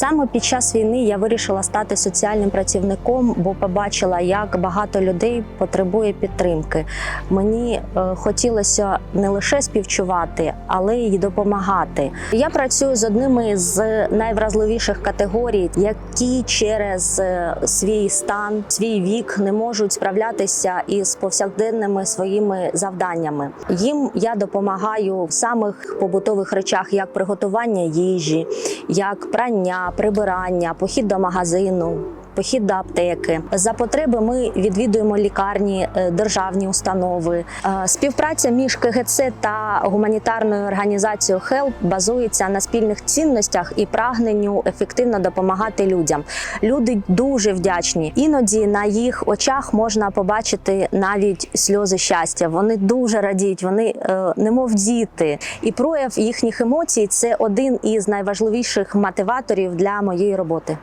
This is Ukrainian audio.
Саме під час війни я вирішила стати соціальним працівником, бо побачила, як багато людей потребує підтримки. Мені е, хотілося не лише співчувати, але й допомагати. Я працюю з одними з найвразливіших категорій, які через е, свій стан, свій вік не можуть справлятися із повсякденними своїми завданнями. Їм я допомагаю в самих побутових речах, як приготування їжі, як прання, прибирання, похід до магазину. Похід до аптеки за потреби ми відвідуємо лікарні, е, державні установи. Е, Співпраця між КГЦ та гуманітарною організацією HELP базується на спільних цінностях і прагненню ефективно допомагати людям. Люди дуже вдячні. Іноді на їх очах можна побачити навіть сльози щастя. Вони дуже радіють, вони е, немов діти. І прояв їхніх емоцій це один із найважливіших мотиваторів для моєї роботи.